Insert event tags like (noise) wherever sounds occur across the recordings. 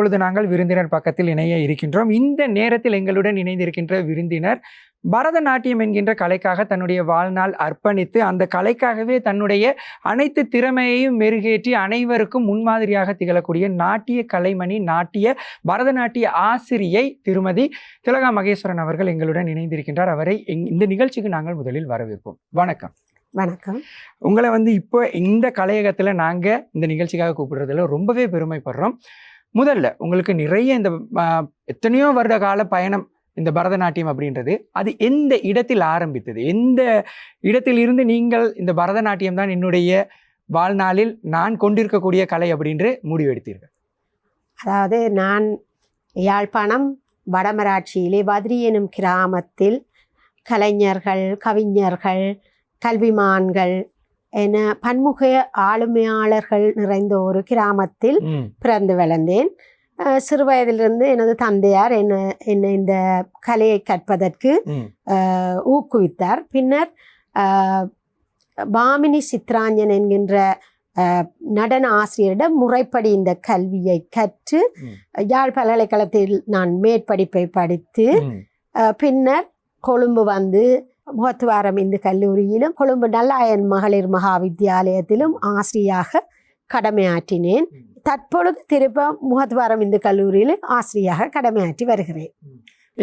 இப்பொழுது நாங்கள் விருந்தினர் பக்கத்தில் இணைய இருக்கின்றோம். இந்த நேரத்தில் எங்களுடன் இணைந்திருக்கின்ற விருந்தினர் பரதநாட்டியம் என்கின்ற கலைக்காக தன்னுடைய வாழ்நாள் அர்ப்பணித்து அந்த கலைக்காகவே தன்னுடைய அனைத்து திறமையையும் மெருகேற்றி அனைவருக்கும் முன்மாதிரியாக திகழக்கூடிய நாட்டிய கலைமணி நாட்டிய பரதநாட்டிய ஆசிரியை திருமதி திலகா மகேஸ்வரன் அவர்கள் எங்களுடன் இணைந்திருக்கின்றார். அவரை இந்த நிகழ்ச்சிக்கு நாங்கள் முதலில் வரவேற்போம். வணக்கம். வணக்கம். உங்களை வந்து இப்போ இந்த கலையகத்தில் நாங்கள் இந்த நிகழ்ச்சிக்காக கூப்பிடுறதுல ரொம்பவே பெருமைப்படுறோம். முதல்ல உங்களுக்கு நிறைய இந்த எத்தனையோ வருட கால பயணம் இந்த பரதநாட்டியம் அப்படின்றது. அது எந்த இடத்தில் ஆரம்பித்தது? எந்த இடத்தில் இருந்து நீங்கள் இந்த பரதநாட்டியம் தான் என்னுடைய வாழ்நாளில் நான் கொண்டிருக்கக்கூடிய கலை அப்படின்று முடிவெடுத்தீர்கள்? அதாவது நான் யாழ்ப்பாணம் வடமராட்சியிலே வதிரி எனும் கிராமத்தில் கலைஞர்கள் கவிஞர்கள் கல்விமான்கள் என பன்முக ஆளுமையாளர்கள் நிறைந்த ஒரு கிராமத்தில் பிறந்து வளர்ந்தேன். சிறு வயதிலிருந்து எனது தந்தையார் என்ன என்னை இந்த கலையை கற்பதற்கு ஊக்குவித்தார். பின்னர் பாமினி சித்ராஞ்சன் என்கின்ற நடன ஆசிரியரிடம் முறைப்படி இந்த கல்வியை கற்று. யாழ் பல்கலைக்கழகத்தில் நான் மேற்படிப்பை படித்து பின்னர் கொழும்பு வந்து முகத்துவாரம் இந்து கல்லூரியிலும் கொழும்பு நல்லாயன் மகளிர் மகா வித்தியாலயத்திலும் ஆசிரியாக கடமையாற்றினேன். தற்பொழுது திருப்ப முகத்துவாரம் இந்து கல்லூரியில் ஆசிரியாக கடமையாற்றி வருகிறேன்.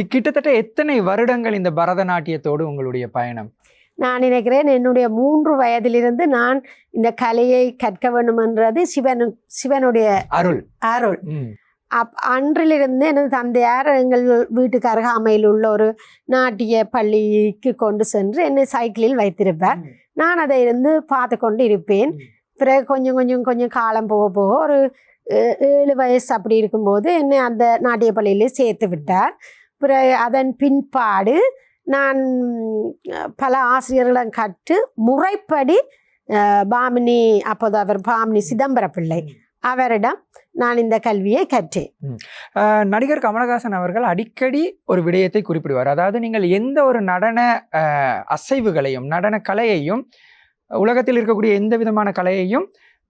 கிட்டத்தட்ட எத்தனை வருடங்கள் இந்த பரதநாட்டியத்தோடு உங்களுடைய பயணம்? நான் நினைக்கிறேன் என்னுடைய மூன்று வயதிலிருந்து நான் இந்த கலையை கற்க வேண்டுமென்றது சிவனு சிவனுடைய அருள். அருள். அப் அன்றிலிருந்து எனது தந்தையார் எங்கள் வீட்டுக்கு அருகாமையில் உள்ள ஒரு நாட்டிய பள்ளிக்கு கொண்டு சென்று என்னை சைக்கிளில் வைத்திருப்பார். நான் அதை இருந்து பார்த்து கொண்டு இருப்பேன். பிறகு கொஞ்சம் கொஞ்சம் கொஞ்சம் காலம் போக போக ஒரு ஏழு வயசு அப்படி இருக்கும்போது என்னை அந்த நாட்டிய பள்ளியிலே சேர்த்து விட்டார் பிறகு அதன் பின்பாடு நான் பல ஆசிரியர்களிடம் கற்று முறைப்படி பாமினி அப்போது அவர் பாமினி சிதம்பர பிள்ளை. அவரிடம் நான் இந்த கல்வியை கற்றேன். நடிகர் கமலஹாசன் அவர்கள் அடிக்கடி ஒரு விடயத்தை குறிப்பிடுவார். அதாவது நீங்கள் எந்த ஒரு நடன அசைவுகளையும் நடன கலையையும் உலகத்தில் இருக்கக்கூடிய எந்த விதமான கலையையும்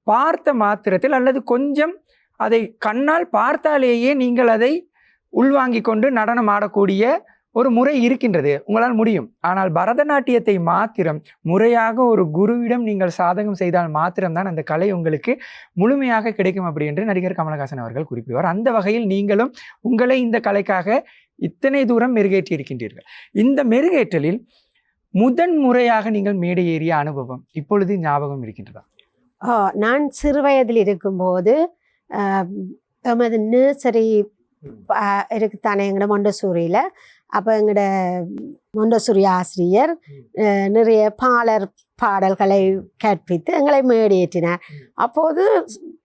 பார்த்த மாத்திரத்தில் அல்லது கொஞ்சம் அதை கண்ணால் பார்த்தாலேயே நீங்கள் அதை உள்வாங்கிக் கொண்டு நடனம் ஆடக்கூடிய ஒரு முறை இருக்கின்றது. உங்களால் முடியும். ஆனால் பரதநாட்டியத்தை மாத்திரம் முறையாக ஒரு குருவிடம் நீங்கள் சாதகம் செய்தால் மாத்திரம்தான் அந்த கலை உங்களுக்கு முழுமையாக கிடைக்கும் அப்படி என்று நடிகர் கமலஹாசன் அவர்கள் குறிப்பிடுவார். அந்த வகையில் நீங்களும் உங்களை இந்த கலைக்காக இத்தனை தூரம் மெருகேற்றி இருக்கின்றீர்கள். இந்த மெருகேற்றலில் முதன் முறையாக நீங்கள் மேடை ஏறிய அனுபவம் இப்பொழுது ஞாபகம் இருக்கின்றதா? நான் சிறு வயதில் இருக்கும்போது எமது நர்சரி இருக்குத்தானே எங்களோட மொண்டசூரியில் அப்போ எங்களோட மொண்டசூரி ஆசிரியர் நிறைய பாடல் பாடல்களை கற்பித்து எங்களை மேடேற்றினார் அப்போது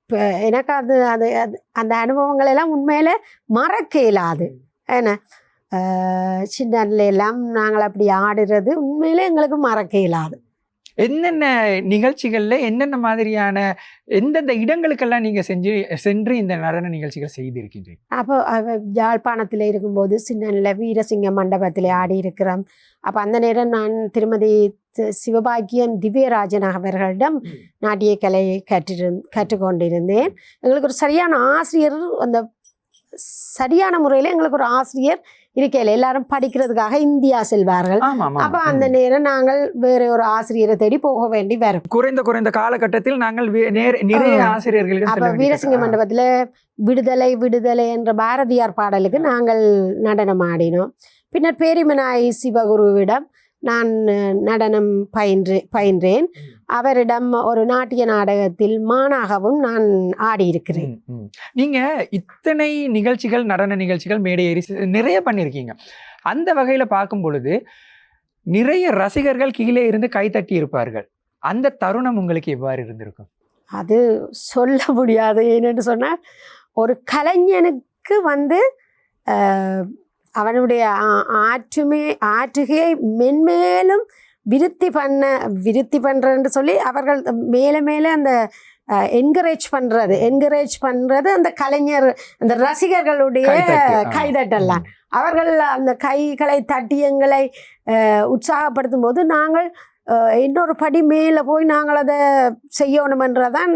ப- எனக்கு அது அது அந்த அனுபவங்கள் எல்லாம் உண்மையில மறக்க இயலாது. ஏன்னா சின்னதுல எல்லாம் நாங்கள் அப்படி ஆடுறது உண்மையிலே எங்களுக்கு மறக்க இயலாது. என்னென்ன நிகழ்ச்சிகள்ல என்னென்ன மாதிரியான எந்தெந்த இடங்களுக்கெல்லாம் நீங்க செஞ்சு சென்று இந்த நடன நிகழ்ச்சிகள் செய்திருக்கின்றீங்க? அப்போ யாழ்ப்பாணத்தில் இருக்கும்போது சின்னனில் வீரசிங்க மண்டபத்தில் ஆடி இருக்கிறோம் அப்போ அந்த நேரம் நான் திருமதி சிவபாக்கியம் திவ்யராஜன் அவர்களிடம் நாட்டிய கலையை கற்றிருந் கற்றுக்கொண்டிருந்தேன். எங்களுக்கு ஒரு சரியான ஆசிரியர் அந்த சரியான முறையில் எங்களுக்கு ஒரு ஆசிரியர் இருக்கையில் எல்லாரும் படிக்கிறதுக்காக இந்தியா செல்வார்கள். அப்போ அந்த நேரம் நாங்கள் வேற ஒரு ஆசிரியரை தேடி போக வேண்டி வரும். குறைந்த குறைந்த காலகட்டத்தில் நாங்கள் நிறைய ஆ. ஆசிரியர்களிடம் அப்ப. வீரசிங்க மண்டபத்துல விடுதலை விடுதலை என்ற பாரதியார் பாடலுக்கு நாங்கள் நடனம் ஆடினோம் பின்னர் பேரிமனாய் சிவகுருவிடம் நான் நடனம் பயின்று பயின்றேன். அவரிடம் ஒரு நாட்டிய நாடகத்தில் மானாகவும் நான் ஆடியிருக்கிறேன். ம், ம். நீங்க இத்தனை நிகழ்ச்சிகள் நடன நிகழ்ச்சிகள் மேடை ஏறி செ- நிறைய பண்ணியிருக்கீங்க. அந்த வகையில பார்க்கும் பொழுது நிறைய ரசிகர்கள் கீழே இருந்து கைத்தட்டி இருப்பார்கள். அந்த தருணம் உங்களுக்கு எவ்வாறு இருந்திருக்கும்? அது சொல்ல முடியாது. ஏன்னு சொன்னால் ஒரு கலைஞனுக்கு வந்து அவனுடைய ஆற்றுமே ஆற்றுகையை மென்மேலும் விருத்தி பண்ண விருத்தி பண்ணுறன்னு சொல்லி அவர்கள் மேலே மேலே அந்த என்கரேஜ் பண்ணுறது என்கரேஜ் பண்ணுறது அந்த கலைஞர் அந்த ரசிகர்களுடைய கைதட்டு, ஆ. கைதட்டலாம் அவர்கள் அந்த கைகளை தட்டி எங்களை அஹ், உற்சாகப்படுத்தும் போது நாங்கள் இன்னொரு படி மேலே போய் நாங்கள் அதை செய்யணுமென்றதான்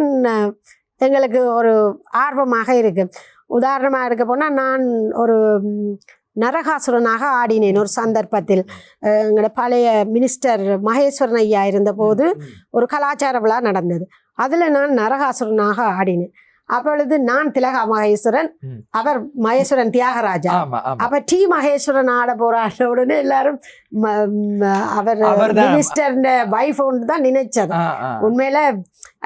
எங்களுக்கு ஒரு ஆர்வமாக இருக்கு. உதாரணமாக இருக்க போனால் நான் ஒரு நரகாசுரனாக ஆடினேன் ஒரு சந்தர்ப்பத்தில். எங்களோட பழைய மினிஸ்டர் மகேஸ்வரன் ஐயா இருந்தபோது ஒரு கலாச்சார விழா நடந்தது. அதில் நான் நரகாசுரனாக ஆடினேன். அப்பொழுது நான் திலகா மகேஸ்வரன். அவர் மகேஸ்வரன் தியாகராஜா. அப்ப டி மகேஸ்வரன் ஆட போறாருன உடனே எல்லாரும் அவர். மினிஸ்டர் வைஃப் ஒன்று தான் நினைச்சது. உண்மையில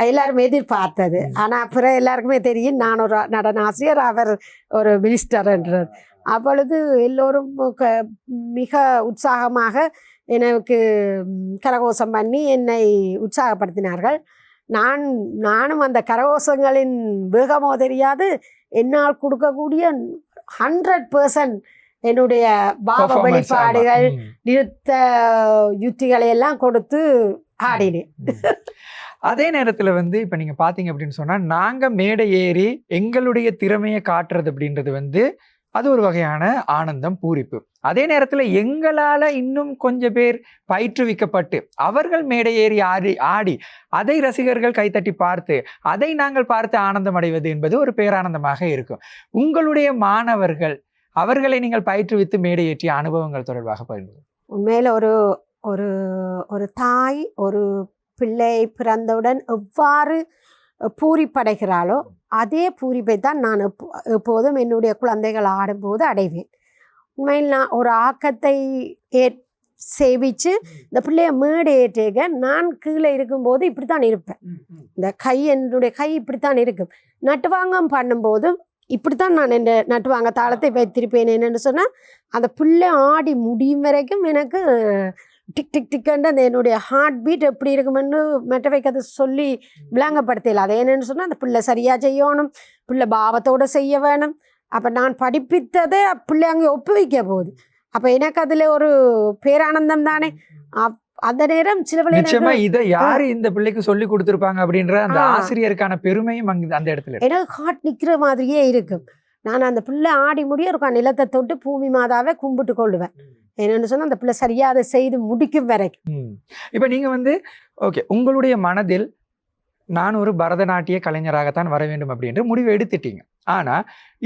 எல்லாரும் எதிர்பார்த்தது. ஆனா பிற எல்லாருக்குமே தெரியும் நான் ஒரு நடன ஆசிரியர் அவர் ஒரு மினிஸ்டர்ன்றது. அப்பொழுது எல்லோரும் க- மிக உற்சாகமாக எனக்கு கரகோஷம் பண்ணி என்னை உற்சாகப்படுத்தினார்கள். நான் நானும் அந்த கரகோஷங்களின் வேகமோ தெரியாது. என்னால் கொடுக்கக்கூடிய ஹண்ட்ரட் பர்சன்ட் என்னுடைய பாவ வெளிப்பாடுகள். நிறுத்த யுத்திகளை எல்லாம் கொடுத்து ஆடினேன். அதே நேரத்துல வந்து இப்ப நீங்க பாத்தீங்க அப்படின்னு சொன்னா நாங்க மேடை ஏறி எங்களுடைய திறமையை காட்டுறது அப்படின்றது வந்து அது ஒரு வகையான ஆனந்தம் பூரிப்பு. அதே நேரத்தில் எங்களால் இன்னும் கொஞ்சம் பேர் பயிற்றுவிக்கப்பட்டு அவர்கள் மேடை ஏறி ஆடி ஆடி அதை ரசிகர்கள் கைத்தட்டி பார்த்து அதை நாங்கள் பார்த்து ஆனந்தம் அடைவது என்பது ஒரு பேரானந்தமாக இருக்கும். உங்களுடைய மாணவர்கள் அவர்களை நீங்கள் பயிற்றுவித்து மேடையேற்றிய அனுபவங்கள் தொடர்பாக பகிர்ந்து உண்மையில் ஒரு ஒரு ஒரு தாய் ஒரு பிள்ளை பிறந்தவுடன் எவ்வாறு பூரிப்படைகிறாளோ அதே பூரிப்பை தான் நான் எப்போ- எப்போதும் என்னுடைய குழந்தைகள் ஆடும்போது அடைவேன். உண்மையில் நான் ஒரு ஆக்கத்தை ஏ சேவிச்சு இந்த பிள்ளைய மேடை ஏற்றேக நான் கீழே இருக்கும்போது இப்படி தான் இருப்பேன் இந்த கை என்னுடைய கை இப்படித்தான் இருக்கும். நட்டுவாங்கம் பண்ணும்போது இப்படித்தான் நான் இந்த நட்டுவாங்க தாளத்தை வைத்திருப்பேன் என்னன்னு சொன்னால் அந்த பிள்ளை ஆடி முடியும் வரைக்கும் எனக்கு டிக் டிக் டிக்கண்டு அந்த என்னுடைய ஹார்ட் பீட் எப்படி இருக்குமென்னு மற்றவைக்கு அதை சொல்லி விளங்கப்படுத்தல அது என்னன்னு சொன்னால் அந்த பிள்ளை சரியாக செய்யணும் பிள்ளை பாவத்தோடு செய்ய வேணும். அப்போ நான் படிப்பித்ததை பிள்ளை அங்கே ஒப்புவிக்க போகுது. அப்போ எனக்கு அதில் ஒரு பேரானந்தம் தானே. அந்த நேரம் சில வேளை எனக்கு- நிச்சயமா இதை யாரு இந்த பிள்ளைக்கு சொல்லி கொடுத்திருப்பாங்க அப்படின்ற அந்த. ஆசிரியருக்கான பெருமையும் அங்க அந்த இடத்துல. எனக்கு ஹார்ட் நிற்கிற மாதிரியே இருக்கும். நான் அந்த பிள்ளை ஆடி முடிய இருக்கும் நிலத்தை தொட்டு பூமி மாதாவை கும்பிட்டு கொள்ளுவேன். என்னன்னு சொன்னால் அந்த பிள்ளை சரியாக அதை செய்து முடிக்கும் வரைக்கும். இப்ப நீங்க வந்து ஓகே உங்களுடைய மனதில் நான் ஒரு பரதநாட்டிய கலைஞராகத்தான் வர வேண்டும் அப்படின்ற முடிவு எடுத்துட்டீங்க. ஆனா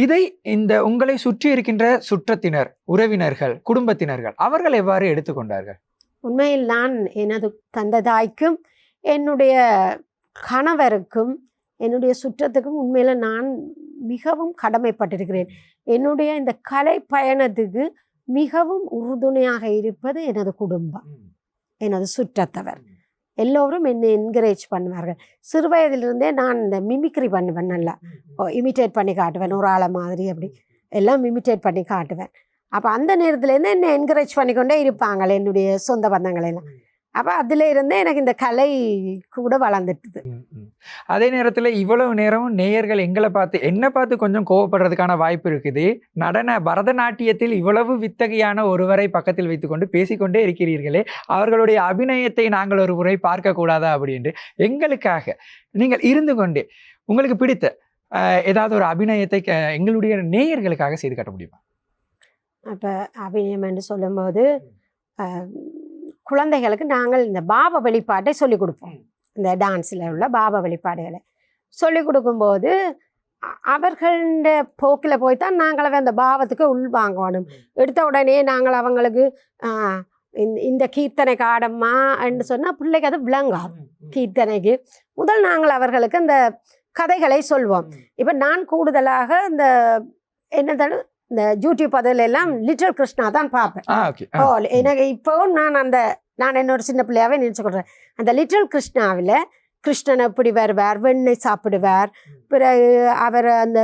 இதை இந்த உங்களை சுற்றி இருக்கின்ற சுற்றத்தினர் உறவினர்கள் குடும்பத்தினர்கள் அவர்கள் எவ்வாறு எடுத்துக்கொண்டார்கள்? உண்மையில் நான் எனது தந்தை தாய்க்கும் என்னுடைய கணவருக்கும் என்னுடைய சுற்றத்துக்கும் உண்மையில் நான் மிகவும் கடமைப்பட்டிருக்கிறேன். என்னுடைய இந்த கலை பயணத்துக்கு மிகவும் உறுதுணையாக இருப்பது எனது குடும்பம் எனது சுற்றத்தவர். எல்லோரும் என்னை என்கரேஜ் பண்ணுவார்கள். சிறு வயதிலிருந்தே நான் இந்த மிமிக்ரி பண்ணுவேன் நல்லா. இமிட்டேட் பண்ணி காட்டுவேன் ஒரு ஆளை மாதிரி அப்படி. எல்லாம் இமிட்டேட் பண்ணி காட்டுவேன். அப்போ அந்த நேரத்துலேருந்து என்னை என்கரேஜ் பண்ணிக்கொண்டே இருப்பாங்க என்னுடைய சொந்த பந்தங்கள் எல்லாம். அப்போ அதில் இருந்தே எனக்கு இந்த கலை கூட வளர்ந்துட்டுது. அதே நேரத்துல இவ்வளவு நேரமும் நேயர்கள் எங்களை பார்த்து என்ன பார்த்து கொஞ்சம் கோவப்படுறதுக்கான வாய்ப்பு இருக்குது. நடன பரதநாட்டியத்தில் இவ்வளவு வித்தகையான ஒருவரை பக்கத்தில் வைத்துக்கொண்டு பேசிக்கொண்டே இருக்கிறீர்களே. அவர்களுடைய அபிநயத்தை நாங்கள் ஒரு முறை பார்க்க கூடாதா அப்படின்ட்டு. எங்களுக்காக நீங்கள் இருந்து கொண்டு உங்களுக்கு பிடித்த ஏதாவது ஒரு அபிநயத்தை எங்களுடைய நேயர்களுக்காக செய்து காட்ட முடியுமா? அப்போ அபிநயம் என்று சொல்லும்போது குழந்தைகளுக்கு நாங்கள் இந்த பாவ வெளிப்பாட்டை சொல்லிக் கொடுப்போம். இந்த டான்ஸில் உள்ள பாவ வெளிப்பாடுகளை சொல்லிக் கொடுக்கும்போது அ- அவர்கள்ட போக்கில் போய் தான் நாங்கள் அந்த பாவத்துக்கு உள்வாங்கணும் எடுத்த உடனே நாங்கள் அவங்களுக்கு இந்த- இந்த கீர்த்தனைக்கு ஆடம்மா என்று சொன்னால் பிள்ளைக்கு அது விளங்காது. கீர்த்தனைக்கு. முதல் நாங்கள் அவர்களுக்கு அந்த கதைகளை சொல்வோம். இப்போ நான் கூடுதலாக இந்த என்னதாலும் இந்த யூடியூப் அதில் எல்லாம் லிட்டில் கிருஷ்ணா தான் பார்ப்பேன். ஓ எனக்கு இப்போவும் நான் அந்த நான் என்னோட சின்ன பிள்ளையாவே நினச்சி கொள்கிறேன் அந்த லிட்டில் கிருஷ்ணாவில் கிருஷ்ணன் எப்படி வருவார் வெண்ணெய் சாப்பிடுவார் பிறகு அவர் அந்த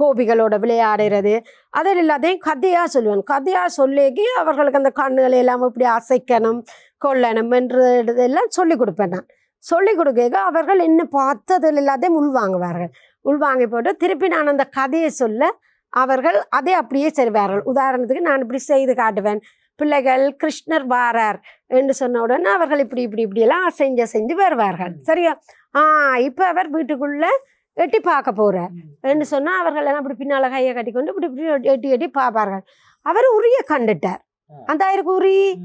கோபிகளோட விளையாடுறது அதில் எல்லாத்தையும் கதையாக சொல்லுவேன் கதையாக சொல்லிக்கி அவர்களுக்கு அந்த கண்ணுகளை எல்லாம் இப்படி அசைக்கணும் கொள்ளணும் என்றதெல்லாம் சொல்லி கொடுப்பேன் நான். சொல்லி கொடுக்க அவர்கள் என்ன பார்த்ததில் எல்லாத்தையும் உள்வாங்குவார்கள். உள்வாங்கி போட்டு திருப்பி நான் அந்த கதையை சொல்ல அவர்கள் அதை அப்படியே செய்வார்கள். உதாரணத்துக்கு நான் இப்படி செய்து காட்டுவேன். பிள்ளைகள் கிருஷ்ணர் வாரார் என்று சொன்ன உடனே அவர்கள் இப்படி இப்படி இப்படியெல்லாம் அசைஞ்சு செஞ்சு வருவார்கள். சரியா? ஆ இப்போ அவர் வீட்டுக்குள்ள எட்டி பார்க்க போறார். என்று சொன்னால் அவர்கள் எல்லாம் இப்படி பின்னால் கையை கட்டிக்கொண்டு இப்படி இப்படி எட்டி எட்டி பார்ப்பார்கள். அவர் உரிய கண்டுட்டார். அந்த ஆயிருக்கு உரி.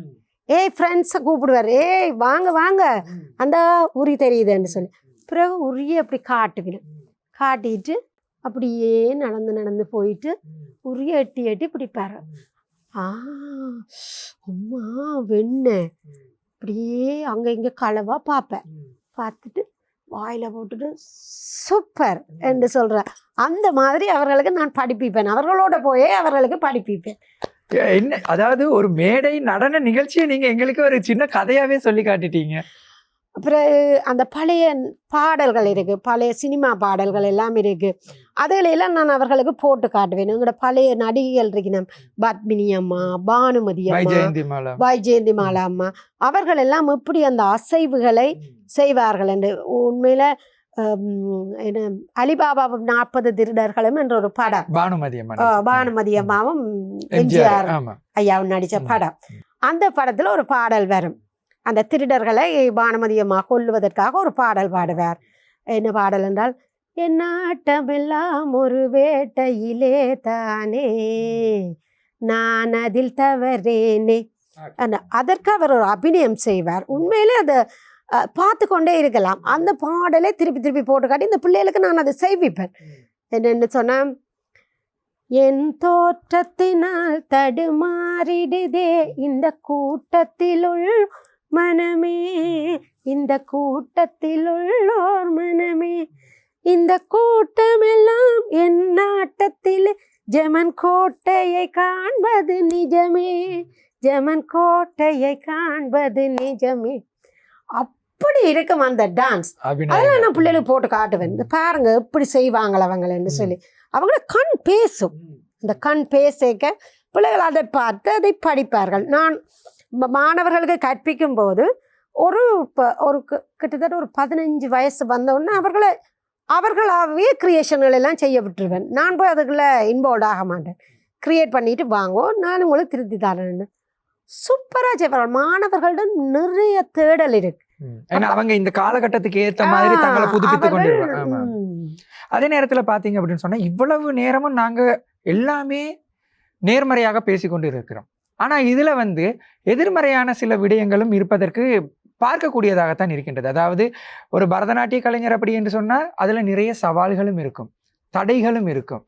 ஏய் ஃப்ரெண்ட்ஸை கூப்பிடுவார். ஏய் வாங்க வாங்க. அந்த உரி தெரியுதுன்னு சொல்லி. பிறகு உரிய அப்படி காட்டுவிடும் காட்டிட்டு அப்படியே நடந்து நடந்து போயிட்டு உரிய எட்டி எட்டி பிடிப்பாரு. ஆ அம்மா வெண்ணெய் அப்படியே அங்கே இங்கே களவா பார்ப்பேன் பார்த்துட்டு வாயில போட்டுட்டு சூப்பர் என்று சொல்கிறேன் அந்த மாதிரி அவர்களுக்கு நான் படிப்பிப்பேன். அவர்களோட போயே அவர்களுக்கு படிப்பிப்பேன். என்ன அதாவது ஒரு மேடை நடன நிகழ்ச்சியை நீங்க எங்களுக்கு ஒரு சின்ன கதையாவே சொல்லி காட்டிட்டீங்க. அப்புறம் அந்த பழைய பாடல்கள் இருக்கு. பழைய சினிமா பாடல்கள் எல்லாம் இருக்கு. அதுல எல்லாம் நான் அவர்களுக்கு போட்டு காட்டுவேன். எங்களோட பழைய நடிகைகள் இருக்கணும் பத்மினி அம்மா பானுமதி அம்மா பாய் ஜெயந்தி மாலா அம்மா. அவர்கள் எல்லாம் எப்படி அந்த அசைவுகளை செய்வார்கள் என்று உண்மையில என்ன அலிபாபா நாற்பது திருடர்களும் என்ற ஒரு படம். பானுமதி பானுமதி அம்மாவும் எம்ஜிஆர் ஐயாவும் நடித்த. படம். அந்த படத்துல ஒரு பாடல் வரும். அந்த திருடர்களை பானுமதி அம்மா கொல்லுவதற்காக ஒரு பாடல் பாடுவார். என்ன பாடல் என்றால் என் நாட்டமெல்லாம் ஒரு வேட்டையிலே தானே. நான் அதில் தவறேனே. அதற்கு அவர் ஒரு அபிநயம் செய்வார். உண்மையிலே அதை பார்த்து கொண்டே இருக்கலாம். அந்த பாடலை திருப்பி திருப்பி போட்டு காட்டி இந்த பிள்ளைகளுக்கு நான் அதை செய்விப்பேன். என்னென்னு சொன்னா என் தோற்றத்தினால் தடுமாறிடுதே இந்த கூட்டத்திலுள் மனமே. இந்த கூட்டத்திலுள்ளோர் மனமே. இந்த கூட்டமெல்லாம் என் நாட்டத்தில். ஜெமன் கோட்டையை காண்பது நிஜமே. ஜெமன் கோட்டையை காண்பது நிஜமே. அப்படி இருக்கும் அந்த டான்ஸ் அதெல்லாம் நான் பிள்ளைகளுக்கு போட்டு காட்டுவேன். இந்த பாருங்க எப்படி செய்வாங்கள அவங்களன்னு சொல்லி. அவங்கள கண் பேசும். இந்த கண் பேசிக்க பிள்ளைகள் அதை பார்த்து அதை படிப்பார்கள். நான் மாணவர்களுக்கு கற்பிக்கும் போது ஒரு ப- ஒரு கிட்டத்தட்ட ஒரு பதினஞ்சு வயசு வந்தவுடனே அவர்களை அவர்களாகவே கிரியேஷன்கள் எல்லாம் செய்ய விட்டுருவேன். நான் போய் அதுக்குள்ள இன்வால்வ் ஆக மாட்டேன். கிரியேட் பண்ணிட்டு வாங்குவோம். நான் உங்களுக்கு திருத்தி தரேன்னு. சூப்பராக செய்வார்கள். மாணவர்களிடம் நிறைய தேடல் இருக்கு. அவங்க இந்த காலகட்டத்துக்கு ஏத்த மாதிரி தங்களை புதுப்பித்துக் ம், அதே நேரத்துல பாத்தீங்க அப்படின்னு சொன்னா இவ்வளவு நேரமும் நாங்க எல்லாமே நேர்மறையாக பேசிக்கொண்டு இருக்கிறோம். ஆனா இதுல வந்து எதிர்மறையான சில விடயங்களும் இருப்பதற்கு பார்க்கக்கூடியதாகத்தான் இருக்கின்றது. அதாவது ஒரு பரதநாட்டிய கலைஞர் அப்படி என்று சொன்னால் அதுல நிறைய சவால்களும் இருக்கும் தடைகளும் இருக்கும்.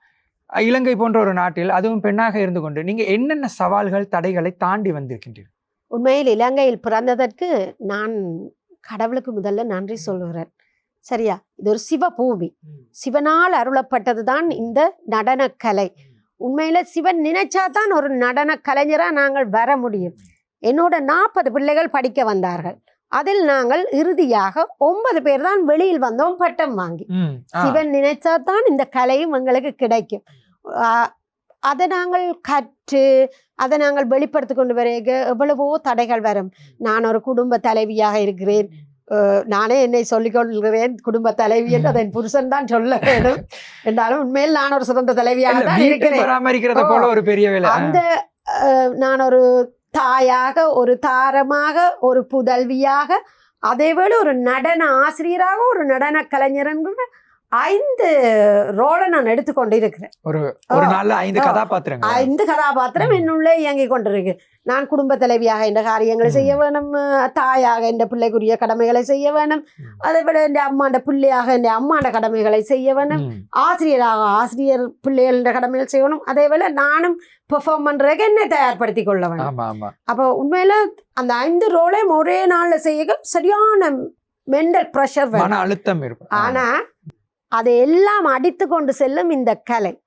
இலங்கை போன்ற ஒரு நாட்டில் அதுவும் பெண்ணாக இருந்து கொண்டு நீங்க என்னென்ன சவால்கள் தடைகளை தாண்டி வந்திருக்கின்றீர்கள்? உண்மையில் இலங்கையில் பிறந்ததற்கு நான் கடவுளுக்கு முதல்ல நன்றி சொல்லுகிறேன். சரியா? இது ஒரு சிவபூமி. சிவனால் அருளப்பட்டது தான் இந்த நடனக்கலை. உண்மையில சிவன் நினைச்சா தான் ஒரு நடன கலைஞரா நாங்கள் வர முடியும். என்னோட நாற்பது பிள்ளைகள் படிக்க வந்தார்கள். அதில் நாங்கள் இறுதியாக ஒன்பது பேர் தான் வெளியில் வந்தோம் பட்டம் வாங்கி. சிவன் நினைச்சா தான் இந்த கலையும் எங்களுக்கு கிடைக்கும். அதை நாங்கள் கற்று அதை நாங்கள் வெளிப்படுத்தி கொண்டு வர எவ்வளவோ தடைகள் வரும். நான் ஒரு குடும்ப தலைவியாக இருக்கிறேன். நானே என்னை சொல்லிக் கொள்கிறேன். குடும்ப தலைவி என்று அதை என் புருஷன் தான் சொல்ல வேண்டும். என்றாலும் உண்மையில் நான் ஒரு சிறந்த தலைவியாக தான் இருக்கிறேன். அந்த நான் ஒரு தாயாக ஒரு தாரமாக ஒரு புதல்வியாக அதேவேளை ஒரு நடன ஆசிரியராக ஒரு நடன கலைஞர் என்கிற ஐந்து ரோலை நான் எடுத்துக்கொண்டு இருக்கிறேன் ஒரு ஒரு. நாள்ல ஐந்து ஆ. கதாபாத்திரங்கள் ஐந்து கதாபாத்திரம். என்னுள்ளே இயங்கிக் கொண்டிருக்கு நான் குடும்ப தலைவியாக இந்த காரியங்களை செய்ய. வேணும். தாயாக இந்த பிள்ளைக்குரிய கடமைகளை செய்ய வேணும். அதே போல இந்த அம்மாண்ட பிள்ளையாக இந்த அம்மாண்ட கடமைகளை செய்ய வேணும். ஆசிரியராக ஆசிரியர் பிள்ளைகள கடமைகள் செய்யணும் அதே போல நானும் பெர்ஃபார்ம் பண்றதுக்கு என்னை தயார்படுத்தி கொள்ள வேணும். அப்போ உண்மையில அந்த ஐந்து ரோலையும் ஒரே நாள்ல செய்ய சரியான மென்டல் ப்ரெஷர் வேணும். அழுத்தம் இருக்கும். ஆ. ஆனா அதை எல்லாம் அடித்து கொண்டு செல்லும் இந்த கலை.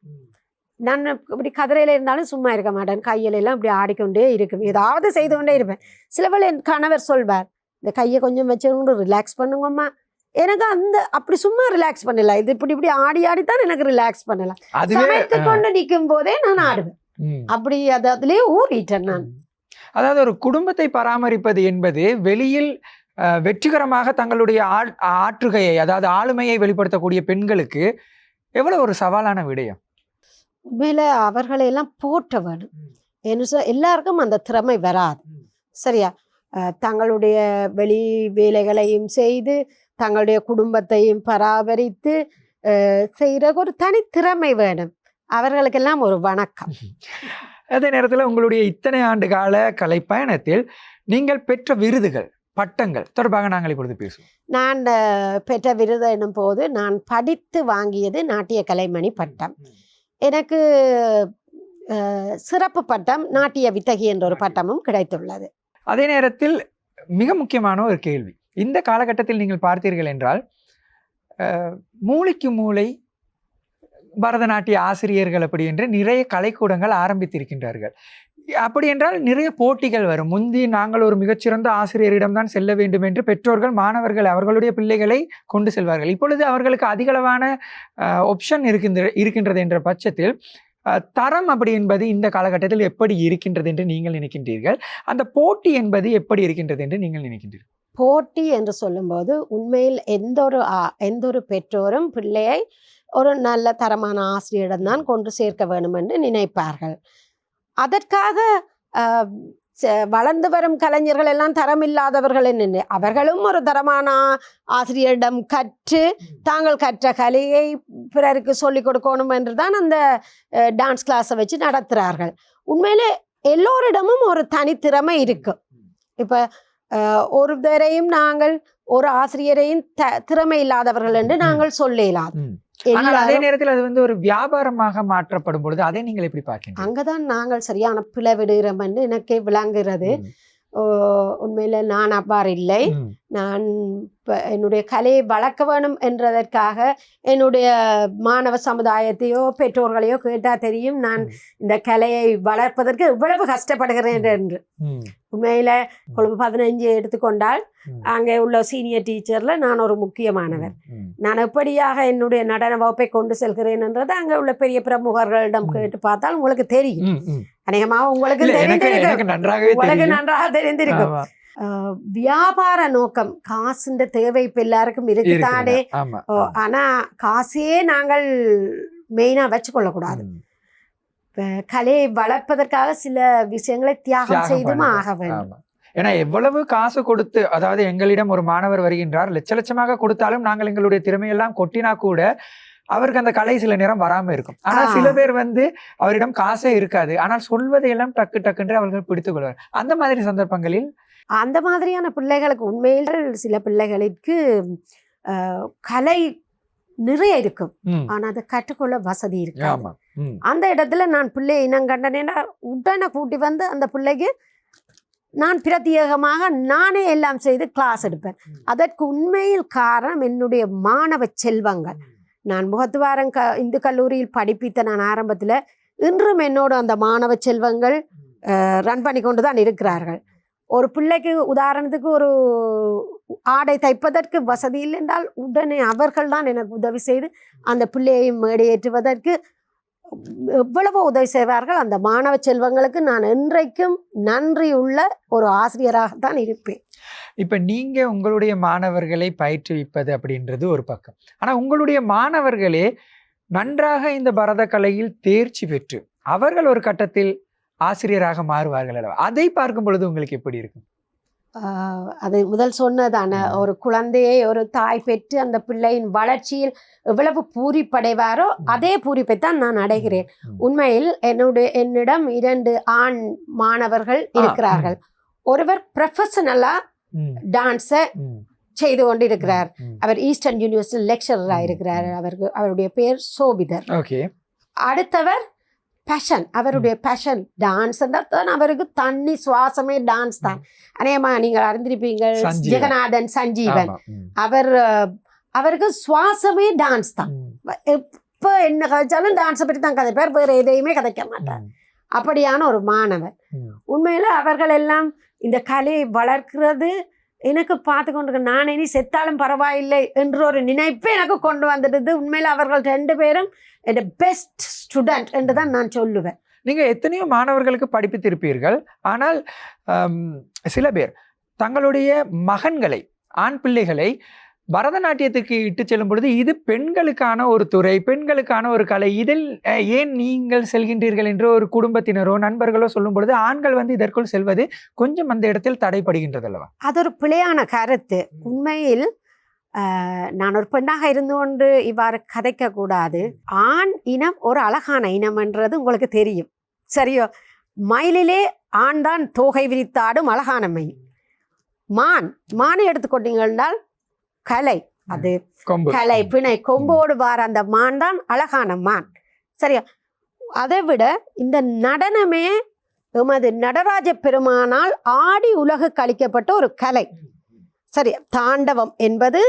நான் இப்படி கதிரையில இருந்தாலும் சும்மா இருக்க மாட்டேன். கையில எல்லாம் இப்படி ஆடிக்கொண்டே இருக்கும். ஏதாவது செய்து கொண்டே இருப்பேன். சில வேளை என் கணவர் சொல்வார் இந்த கையை கொஞ்சம் வச்சுக்கொண்டு ரிலாக்ஸ் பண்ணுங்கம்மா. எனக்கு அந்த அப்படி சும்மா ரிலாக்ஸ் பண்ணல. இது இப்படி இப்படி ஆடி ஆடித்தான் எனக்கு ரிலாக்ஸ் பண்ணலாம். சமைத்து. கொண்டு நிற்கும் போதே நான் ஆடுவேன். அப்படி அது அதுலயே ஊறிட்டேன் நான். அதாவது ஒரு குடும்பத்தை பராமரிப்பது என்பது வெளியில் வெற்றிகரமாக தங்களுடைய ஆற்றுகையை அதாவது ஆளுமையை வெளிப்படுத்தக்கூடிய பெண்களுக்கு எவ்வளவு ஒரு சவாலான விடயம். உண்மையில அவர்களை எல்லாம் போற்ற வேணும். என்ன சொல் எல்லாருக்கும் அந்த திறமை வராது. சரியா? தங்களுடைய வெளி வேலைகளையும் செய்து தங்களுடைய குடும்பத்தையும் பராமரித்து செய்கிற ஒரு தனித்திறமை வேணும். அவர்களுக்கெல்லாம் ஒரு வணக்கம். (laughs) அதே நேரத்தில் உங்களுடைய இத்தனை ஆண்டு கால கலை பயணத்தில் நீங்கள் பெற்ற விருதுகள் பட்டங்கள் தொடர்பாக நாங்கள் இப்பொழுது பேசுவோம். நான் பெற்ற விருது என்னும் போது நான் படித்து வாங்கியது நாட்டிய கலைமணி பட்டம் எனக்கு சிறப்பு பட்டம் நாட்டிய வித்தகி என்ற ஒரு பட்டமும் கிடைத்துள்ளது. அதே நேரத்தில் மிக முக்கியமான ஒரு கேள்வி. இந்த காலகட்டத்தில் நீங்கள் பார்த்தீர்கள் என்றால் மூளைக்கு மூளை பரதநாட்டிய ஆசிரியர்கள் அப்படி என்று நிறைய கலைக்கூடங்கள் ஆரம்பித்திருக்கின்றார்கள். அப்படி என்றால் நிறைய போட்டிகள் வரும். முந்தி நாங்கள் ஒரு மிகச்சிறந்த ஆசிரியரிடம்தான் செல்ல வேண்டும் என்று பெற்றோர்கள் மாணவர்கள் அவர்களுடைய பிள்ளைகளை கொண்டு செல்வார்கள். இப்பொழுது அவர்களுக்கு அதிகளவான ஒப்ஷன் இருக்கின்ற இருக்கின்றது என்ற பட்சத்தில் தரம் அப்படி என்பது இந்த காலகட்டத்தில் எப்படி இருக்கின்றது என்று நீங்கள் நினைக்கின்றீர்கள். அந்த போட்டி என்பது எப்படி இருக்கின்றது என்று நீங்கள் நினைக்கின்றீர்கள்? போட்டி என்று சொல்லும்போது உண்மையில் எந்த ஒரு எந்த ஒரு பெற்றோரும் பிள்ளையை ஒரு நல்ல தரமான ஆசிரியரிடம் தான் கொண்டு சேர்க்க வேண்டும் என்று நினைப்பார்கள். அதற்காக வளர்ந்து வரும் கலைஞர்கள் எல்லாம் தரம் இல்லாதவர்கள் என்று அவர்களும் ஒரு தரமான ஆசிரியரிடம் கற்று தாங்கள் கற்ற கலையை பிறருக்கு சொல்லிக் கொடுக்கணும் என்று தான் அந்த டான்ஸ் கிளாஸை வச்சு நடத்துகிறார்கள் உண்மையிலே எல்லோரிடமும் ஒரு தனித்திறமை இருக்கும் இப்போ ஒருவரையும் நாங்கள் ஒரு ஆசிரியரையும் த திறமை இல்லாதவர்கள் என்று. நாங்கள் சொல்லலாம் ம். ஆனால் அதே நேரத்தில் அது வந்து ஒரு வியாபாரமாக மாற்றப்படும் பொழுது அதை நீங்கள் எப்படி பார்க்கின்றீர்கள் அங்கதான் நாங்கள் சரியான பிளவிடுகிறோம் என்று எனக்கே விளங்குகிறது உண்மையில நான் அவ்வாறு இல்லை. நான் என்னுடைய கலையை வளர்க்க வேணும் என்றதற்காக என்னுடைய மாணவ சமுதாயத்தையோ பெற்றோர்களையோ கேட்டால் தெரியும் நான். இந்த கலையை வளர்ப்பதற்கு இவ்வளவு கஷ்டப்படுகிறேன். என்று. உண்மையில கொழும்பு பதினஞ்சு எடுத்துக்கொண்டால். அங்கே உள்ள சீனியர் டீச்சர்ல நான் ஒரு முக்கியமானவர். நான் எப்படியாக என்னுடைய நடன வகுப்பை கொண்டு செல்கிறேன் என்றது அங்கே உள்ள பெரிய பிரமுகர்களிடம். கேட்டு பார்த்தால் உங்களுக்கு தெரியும். அநேகமாக உங்களுக்கு தெரிந்திருக்கும். உங்களுக்கு நன்றாக தெரிந்திருக்கும். வியாபார நோக்கம் காசுன்ற தேவை இப்ப எல்லாருக்கும் இருக்குதானே? ஆனா காசே நாங்கள் மெயினா வச்சுக்கொள்ளக்கூடாது. ம். கலையை வளர்ப்பதற்காக சில விஷயங்களை தியாகம் செய்தும் ஆக வேண்டும். ஏன்னா எவ்வளவு காசு கொடுத்து அதாவது எங்களிடம் ஒரு மாணவர் வருகின்றார் லட்ச லட்சமாக கொடுத்தாலும் நாங்கள் எங்களுடைய திறமையெல்லாம் கொட்டினா கூட அவருக்கு அந்த கலை சில நேரம் வராம இருக்கும். ஆனா. சில பேர் வந்து அவரிடம் காசே இருக்காது. ஆனால் சொல்வதையெல்லாம் டக்கு டக்குன்று அவர்கள் பிடித்துக் கொள்வார் அந்த மாதிரி சந்தர்ப்பங்களில்? அந்த மாதிரியான பிள்ளைகளுக்கு உண்மையில் சில பிள்ளைகளுக்கு கலை நிறைய இருக்கும். ஆனா அதை கற்றுக்கொள்ள வசதி இருக்கு அந்த இடத்துல நான் பிள்ளையை இனம் கண்டனேன்னா உடனே கூட்டி வந்து அந்த பிள்ளைக்கு நான் பிரத்யேகமாக நானே எல்லாம் செய்து கிளாஸ் எடுப்பேன். அதற்கு உண்மையில் காரணம் என்னுடைய மாணவ செல்வங்கள். நான் முகத்துவாரம் க இந்து கல்லூரியில் படிப்பித்த நான் ஆரம்பத்தில் இன்றும் என்னோட அந்த மாணவ செல்வங்கள் ரன் பண்ணி கொண்டு தான் இருக்கிறார்கள். ஒரு பிள்ளைக்கு உதாரணத்துக்கு ஒரு ஆடை தைப்பதற்கு வசதி இல்லை என்றால் உடனே அவர்கள் தான் எனக்கு உதவி செய்து அந்த பிள்ளையை மேடையேற்றுவதற்கு எவ்வளவோ உதவி செய்வார்கள். அந்த மாணவ செல்வங்களுக்கு நான் என்றைக்கும் நன்றியுள்ள ஒரு ஆசிரியராகத்தான் இருப்பேன். இப்போ நீங்கள் உங்களுடைய மாணவர்களை பயிற்றுவிப்பது அப்படின்றது ஒரு பக்கம். ஆனால் உங்களுடைய மாணவர்களே நன்றாக இந்த பரத கலையில் தேர்ச்சி பெற்று அவர்கள் ஒரு கட்டத்தில் ஆசிரியராக மாறுவார்கள் அல்லவா? அதை பார்க்கும் பொழுது உங்களுக்கு எப்படி இருக்கும்? அது முதல் சொன்னதான. ஒரு குழந்தையை ஒரு தாய் பெற்று அந்த பிள்ளையின் வளர்ச்சியில் எவ்வளவு பூரிப்படைவாரோ. அதே பூரிப்பை தான் நான் அடைகிறேன். உண்மையில் என்னுடைய என்னிடம் இரண்டு ஆண் மாணவர்கள் இருக்கிறார்கள். ஒருவர் ப்ரொஃபஷனலா டான்ஸை செய்து கொண்டு இருக்கிறார். அவர் ஈஸ்டர்ன் யூனிவர்சிட்டி லெக்சரராக இருக்கிறார். அவருக்கு அவருடைய பேர் சோபிதர். ஓகே. அடுத்தவர் பேஷன் அவருடைய பேஷன் டான்ஸ் தான் அவருக்கு தண்ணி சுவாசமே டான்ஸ் தான். அநேகமா நீங்கள் அறிந்திருப்பீங்கள் சஞ்சீவன். ஜெகநாதன் சஞ்சீவன். அவர் அவருக்கு சுவாசமே டான்ஸ் தான். எப்போ என்ன கதைச்சாலும் டான்ஸை பற்றி தான் கதைப்பார். வேறு எதையுமே கதைக்க மாட்டார். அப்படியான ஒரு மாணவர். உண்மையில அவர்கள் எல்லாம் இந்த கலையை வளர்க்கிறது எனக்கு பார்த்து கொண்டு நான் இனி செத்தாலும் பரவாயில்லை என்ற ஒரு நினைப்பே எனக்கு கொண்டு வந்துடுது. உண்மையில் அவர்கள் ரெண்டு பேரும் என் பெஸ்ட் ஸ்டூடெண்ட் என்று தான் நான் சொல்லுவேன். நீங்கள் எத்தனையோ மாணவர்களுக்கு படிப்பித்திருப்பீர்கள். ஆனால் சில பேர் தங்களுடைய மகன்களை ஆண் பிள்ளைகளை பரதநாட்டியத்துக்கு இட்டு செல்லும் பொழுது இது பெண்களுக்கான ஒரு துறை பெண்களுக்கான ஒரு கலை. இதில் ஏன் நீங்கள் செல்கின்றீர்கள் என்று ஒரு குடும்பத்தினரோ நண்பர்களோ சொல்லும் பொழுது ஆண்கள் வந்து இதற்குள் செல்வது கொஞ்சம் அந்த இடத்தில் தடைப்படுகின்றது அல்லவா அது ஒரு பிழையான கருத்து. உண்மையில் நான் ஒரு பெண்ணாக இருந்து கொண்டு இவ்வாறு கதைக்க கூடாது. ஆண் இனம் ஒரு அழகான இனம்ன்றது உங்களுக்கு தெரியும். சரியோ? மயிலிலே ஆண் தான் தோகை விரித்தாடும் அழகான மயில். மான் மானை எடுத்துக்கொண்டீங்கன்னால் கலை. அது கலை பிணை கொம்போடு வார அந்த மான் தான் அழகான மான். சரியா? அதை விட இந்த நடனமே எமது நடராஜ பெருமானால் ஆடி உலகு கழிக்கப்பட்ட ஒரு கலை. சரி தாண்டவம் என்பது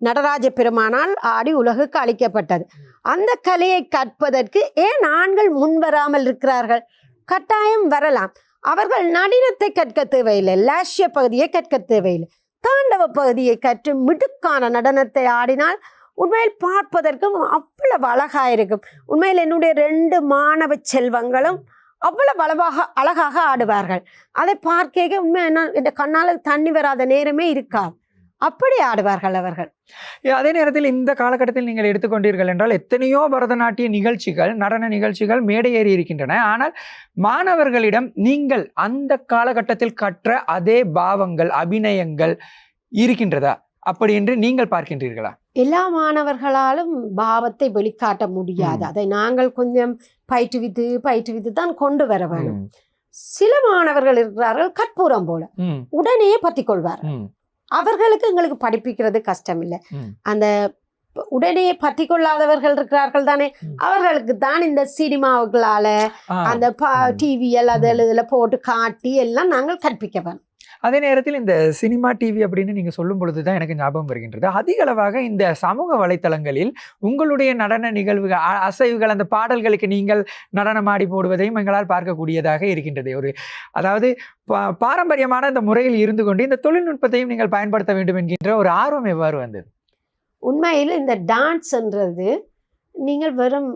நடராஜ பெருமானால் ஆடி உலகுக்கு அளிக்கப்பட்டது அந்த கலையை கற்பதற்கு ஏன் ஆண்கள் முன்வராமல் இருக்கிறார்கள்? கட்டாயம் வரலாம். அவர்கள் நடனத்தை கற்க தேவையில்லை லாஷ்ய பகுதியை கற்க தேவையில்லை. தாண்டவ பகுதியை கற்று மிடுக்கான நடனத்தை ஆடினால் உண்மையில் பார்ப்பதற்கும் அவ்வளவு அழகாக இருக்கும். உண்மையில் என்னுடைய ரெண்டு மாணவ செல்வங்களும் அவ்வளவு அளவாக அழகாக ஆடுவார்கள். அதை பார்க்க உண்மை என்ன இந்த கண்ணால் தண்ணி வராத நேரமே இருக்காது. அப்படி ஆடுவார்கள் அவர்கள். அதே நேரத்தில் இந்த காலகட்டத்தில் நீங்கள் எடுத்துக்கொண்டீர்கள் என்றால் எத்தனையோ பரதநாட்டிய நிகழ்ச்சிகள் நடன நிகழ்ச்சிகள் மேடையேறி இருக்கின்றன. ஆனால் மாணவர்களிடம் நீங்கள் அந்த காலகட்டத்தில் கற்ற அதே பாவங்கள் அபிநயங்கள் இருக்கின்றதா? அப்படி என்று நீங்கள் பார்க்கின்றீர்களா? எல்லா மாணவர்களாலும் பாவத்தை வெளிக்காட்ட முடியாது. அதை நாங்கள் கொஞ்சம் பயிற்றுவித்து பயிற்றுவித்து தான் கொண்டு வர வேண்டும் ம், சில மாணவர்கள் இருக்கிறார்கள் கற்பூரம் போல. உடனே பத்தி கொள்வார் ம், அவர்களுக்கு எங்களுக்கு படிப்பிக்கிறது கஷ்டம் இல்லை. அந்த உடனே பத்தி கொள்ளாதவர்கள் இருக்கிறார்கள் தானே. அவர்களுக்கு தான் இந்த சினிமாவுகளால அந்த ம். டிவிஎல் அதில் இதில் போட்டு காட்டி எல்லாம் நாங்கள் கற்பிக்க வேணும் அதே நேரத்தில் இந்த சினிமா டிவி அப்படின்னு நீங்க சொல்லும் பொழுது தான் எனக்கு ஞாபகம் வருகின்றது. அதிக அளவாக இந்த சமூக வலைத்தளங்களில் உங்களுடைய நடன நிகழ்வுகள் அசைவுகள் அந்த பாடல்களுக்கு நீங்கள் நடனமாடி போடுவதையும் எங்களால் பார்க்கக்கூடியதாக இருக்கின்றது. ஒரு அதாவது பா- பாரம்பரியமான இந்த முறையில் இருந்து கொண்டு இந்த தொழில்நுட்பத்தையும் நீங்கள் பயன்படுத்த வேண்டும் என்கின்ற ஒரு ஆர்வம் எவ்வாறு வந்தது? உண்மையில் இந்த டான்ஸ்ன்றது நீங்கள் வெறும்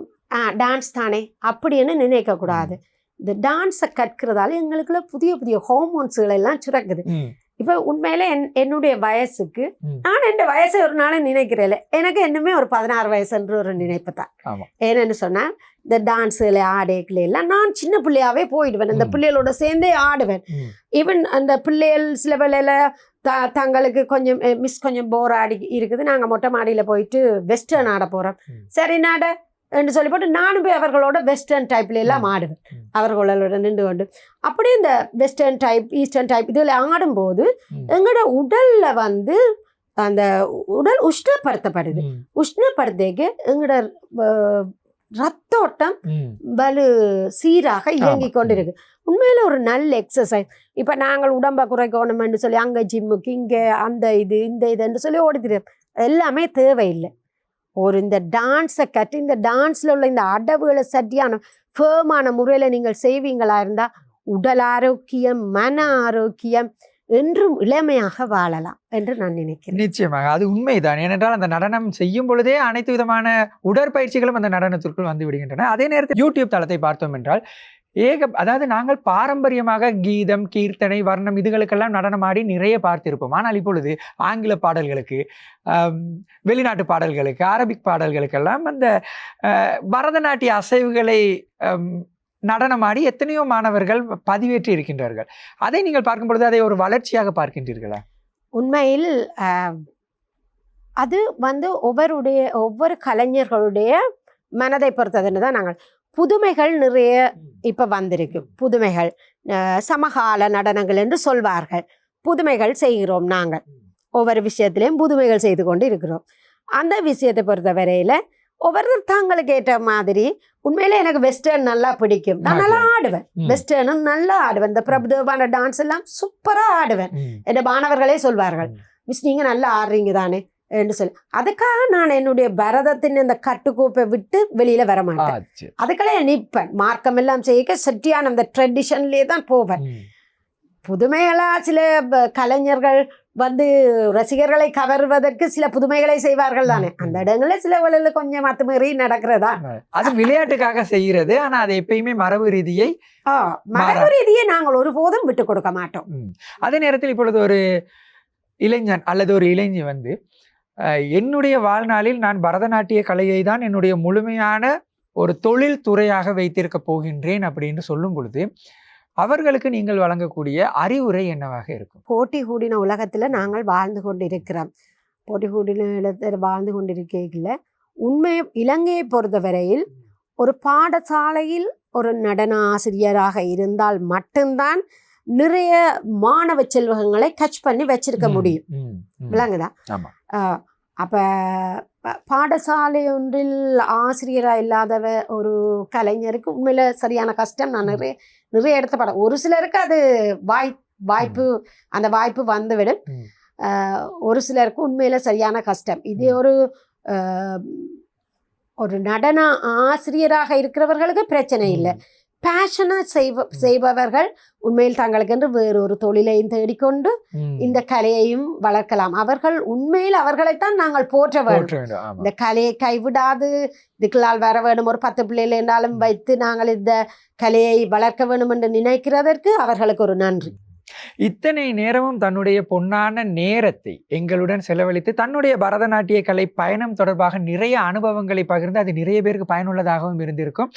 டான்ஸ் தானே அப்படின்னு நினைக்கக்கூடாது இந்த டான்ஸை கற்கிறதால எங்களுக்குள்ள புதிய புதிய ஹார்மோன்ஸுகள் எல்லாம் சுரக்குது. இப்போ உண்மையில என் என்னுடைய வயசுக்கு. நான் என் வயசை ஒரு நாள் நினைக்கிறேன் எனக்கு இன்னுமே ஒரு பதினாறு வயசுன்ற ஒரு நினைப்பு தான். ஏன்னு சொன்னால் இந்த டான்ஸுல ஆடைகள் எல்லாம் நான் சின்ன பிள்ளையாவே போயிடுவேன். இந்த ம். பிள்ளைகளோட சேர்ந்தே ஆடுவேன். ஈவன் அந்த பிள்ளைகள் சில வேளையில த தங்களுக்கு கொஞ்சம் மிஸ் கொஞ்சம் போர் ஆடி இருக்குது. நாங்கள் மொட்டை மாடியில் போயிட்டு வெஸ்டர்ன் ஆட போகிறோம். சரி நாட. என்று சொல்லி போட்டு நானும் போய் அவர்களோட வெஸ்டர்ன் டைப்ல எல்லாம் ம். ஆடுவேன். அவர்களோட நின்று கொண்டு. அப்படியே இந்த வெஸ்டர்ன் டைப் ஈஸ்டர்ன் டைப் இதில் ஆடும்போது. எங்களோட உடல்ல வந்து அந்த உடல் உஷ்ணப்படுத்தப்படுது. உஷ்ணப்படுத்தேக்கு எங்களோட ரத்தோட்டம் வலு சீராக இயங்கி. கொண்டிருக்கு. உண்மையில ஒரு நல்ல எக்ஸசைஸ் இப்போ நாங்கள் உடம்பை குறைக்கணும்னு சொல்லி அங்கே ஜிம்முக்கு இங்கே அந்த இது இந்த இதுன்னு சொல்லி ஓடித்திரு எல்லாமே தேவையில்லை. ஒரு இந்த டான்ஸை கற்று இந்த டான்ஸில் உள்ள இந்த அடவுகளை சரியான ஃபேமான முறையில் நீங்கள் செய்வீங்களா இருந்தால் உடல் ஆரோக்கியம் மன ஆரோக்கியம் என்றும் இளமையாக வாழலாம் என்று நான் நினைக்கிறேன். நிச்சயமாக. அது உண்மைதான். ஏனென்றால் அந்த நடனம் செய்யும் பொழுதே அனைத்து விதமான உடற்பயிற்சிகளும் அந்த நடனத்திற்குள் வந்து விடுகின்றன. அதே நேரத்தில் யூடியூப் தளத்தை பார்த்தோம் என்றால் ஏக அதாவது நாங்கள் பாரம்பரியமாக கீதம் கீர்த்தனை வர்ணம் இதுகளுக்கெல்லாம் நடனமாடி நிறைய பார்த்திருப்போம். ஆனால் இப்பொழுது ஆங்கில பாடல்களுக்கு வெளிநாட்டு பாடல்களுக்கு அரபிக் பாடல்களுக்கெல்லாம் அந்த பரதநாட்டிய அசைவுகளை நடனமாடி எத்தனையோ மாணவர்கள் பதிவேற்றி இருக்கின்றார்கள். அதை நீங்கள் பார்க்கும் பொழுது அதை ஒரு வளர்ச்சியாக பார்க்கின்றீர்களா? உண்மையில் அது வந்து ஒவ்வொருடைய ஒவ்வொரு கலைஞர்களுடைய மனதை பொறுத்ததுன்னு தான் நாங்கள் புதுமைகள் நிறைய இப்போ வந்திருக்கு. புதுமைகள் சமகால நடனங்கள் என்று சொல்வார்கள். புதுமைகள் செய்கிறோம் நாங்கள். ஒவ்வொரு விஷயத்திலையும் புதுமைகள் செய்து கொண்டு இருக்கிறோம். அந்த விஷயத்தை பொறுத்த வரையில் ஒவ்வொருத்தர் தங்களுக்கு ஏற்ற மாதிரி உண்மையிலே எனக்கு வெஸ்டர்ன் நல்லா பிடிக்கும். நான் நல்லா ஆடுவேன். வெஸ்டர்னும் நல்லா ஆடுவேன். இந்த பிரபுதேவான டான்ஸ் எல்லாம் சூப்பராக ஆடுவேன். என் மாணவர்களே சொல்வார்கள். மிஸ் நீங்கள் நல்லா ஆடுறீங்க தானே. என்று சொல்லி. அதுக்காக நான் என்னுடைய பரதத்தின் அந்த கட்டுக்கோப்பை விட்டு வெளியில வர மாட்டேன். அதுக்கெல்லாம் நிற்பேன் மார்க்கம் எல்லாம் செய்ய சரியான அந்த ட்ரெடிஷன்லேயே தான் போவேன். ம். புதுமைகளா சில கலைஞர்கள் வந்து ரசிகர்களை கவர்வதற்கு சில புதுமைகளை செய்வார்கள் தானே. அந்த இடங்களில் சில வேளையில கொஞ்சம் அத்துமீறி நடக்கிறதா? அது விளையாட்டுக்காக செய்கிறது. ஆனா அது எப்பயுமே மரபு ரீதியை மரபு ரீதியை நாங்கள் ஒருபோதும் விட்டு கொடுக்க மாட்டோம். அதே நேரத்தில் இப்பொழுது ஒரு இளைஞன் அல்லது ஒரு இளைஞி வந்து என்னுடைய வாழ்நாளில் நான் பரதநாட்டிய கலையை தான் என்னுடைய முழுமையான ஒரு தொழில் துறையாக வைத்திருக்க போகின்றேன் அப்படின்னு சொல்லும் பொழுது அவர்களுக்கு நீங்கள் வழங்கக்கூடிய அறிவுரை என்னவாக இருக்கும்? போட்டி கூடின உலகத்தில் நாங்கள் வாழ்ந்து கொண்டிருக்கிறோம். போட்டி கூடின இடத்தில் வாழ்ந்து கொண்டிருக்கையில் உண்மை இலங்கையை பொறுத்தவரையில் ஒரு பாடசாலையில் ஒரு நடன ஆசிரியராக இருந்தால் மட்டும்தான் நிறைய மாணவ செல்வங்களை கச் பண்ணி வச்சிருக்க முடியும். விளங்குதா? அப்ப பாடசாலை ஒன்றில் ஆசிரியரா இல்லாதவ ஒரு கலைஞருக்கு உண்மையில சரியான கஷ்டம். நான். நிறைய நிறைய இடத்த படம். ஒரு சிலருக்கு அது வாய் வாய்ப்பு அந்த வாய்ப்பு வந்துவிடும். ஒரு சிலருக்கு உண்மையில சரியான கஷ்டம். இதே. ஒரு ஒரு நடன ஆசிரியராக இருக்கிறவர்களுக்கு பிரச்சனை இல்லை. பேஷனா செய்வ செய்பவர்கள் உண்மையில் தங்களுக்கென்று வேறொரு தொழிலையும் தேடிக்கொண்டு ம். இந்த கலையையும் வளர்க்கலாம். அவர்கள் உண்மையில் அவர்களைத்தான் நாங்கள் போற்ற வேண்டும். இந்த கலையை கைவிடாது இதுக்களால் வர வேண்டும் ஒரு பத்து பிள்ளைகள் என்றாலும் வைத்து நாங்கள் இந்த கலையை வளர்க்க வேண்டும் என்று நினைக்கிறதற்கு அவர்களுக்கு ஒரு நன்றி. இத்தனை நேரமும் தன்னுடைய பொன்னான நேரத்தை எங்களுடன் செலவழித்து தன்னுடைய பரதநாட்டிய கலை பயணம் தொடர்பாக நிறைய அனுபவங்களை பகிர்ந்து அது நிறைய பேருக்கு பயனுள்ளதாகவும் இருந்திருக்கும்.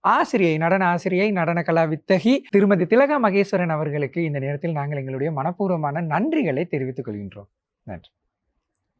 ஆசிரியை நடன ஆசிரியை நடன கலா வித்தகி திருமதி திலகா மகேஸ்வரன் அவர்களுக்கு இந்த நேரத்தில் நாங்கள் எங்களுடைய மனப்பூர்வமான நன்றிகளை தெரிவித்துக் கொள்கின்றோம். நன்றி.